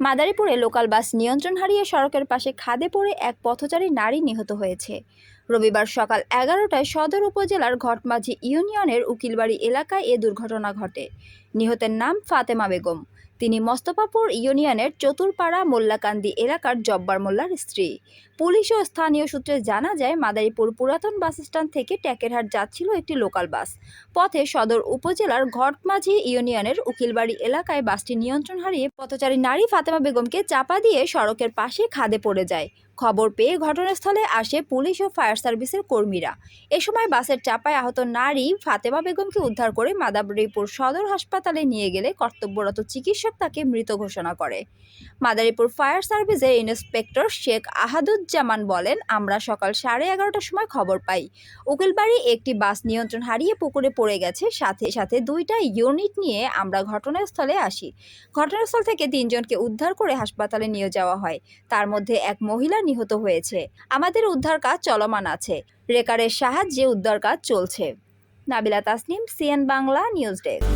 মাদারীপুরে local bus নিয়ন্ত্রণ হারিয়ে সড়কের পাশে খাদে পড়ে এক পথচারী নারী নিহত হয়েছে। রবিবার সকাল এগারোটায় সদর উপজেলার ঘটমাঝি ইউনিয়নের উকিলবাড়ি এলাকায় এ দুর্ঘটনা ঘটে। নিহতের নাম ফাতেমা বেগম। তিনি মস্তফাপুর ইউনিয়নের চতুরপাড়া মোল্লাকান্দি এলাকার জব্বার মোল্লার স্ত্রী। পুলিশ ও স্থানীয় সূত্রে জানা যায়, মাদারীপুর পুরাতন বাস স্ট্যান্ড থেকে ট্যাকেরহাট যাচ্ছিল একটি লোকাল বাস। পথে সদর উপজেলার ঘটমাঝি ইউনিয়নের উকিলবাড়ি এলাকায় বাসটি নিয়ন্ত্রণ হারিয়ে পথচারী নারী ফাতেমা বেগমকে চাপা দিয়ে সড়কের পাশে খাদে পড়ে যায়। খবর পেয়ে ঘটনাস্থলে আসে পুলিশ ও ফায়ার সার্ভিসের কর্মীরা। এ সময় বাসের চাপায় আহত নারী ফাতেমা বেগমকে উদ্ধার করে মাদারীপুর সদর হাসপাতালে নিয়ে গেলে কর্তব্যরত চিকিৎসক তাকে মৃত ঘোষণা করে। মাদারীপুর ফায়ার সার্ভিসের ইন্সপেক্টর শেখ আহাদুজ্জামান বলেন, আমরা সকাল সাড়ে এগারোটার সময় খবর পাই। উকিলবাড়ি একটি বাস নিয়ন্ত্রণ হারিয়ে পুকুরে পড়ে গেছে। সাথে সাথে দুইটা ইউনিট নিয়ে আমরা ঘটনাস্থলে আসি। ঘটনাস্থল থেকে তিনজনকে উদ্ধার করে হাসপাতালে নিয়ে যাওয়া হয়। তার মধ্যে এক মহিলা নিহত হয়েছে। আমাদের উদ্ধার কাজ চলমান আছে। রেকারের সাহায্যে উদ্ধার কাজ চলছে। Nabila Tasnim, CN Bangla, news desk.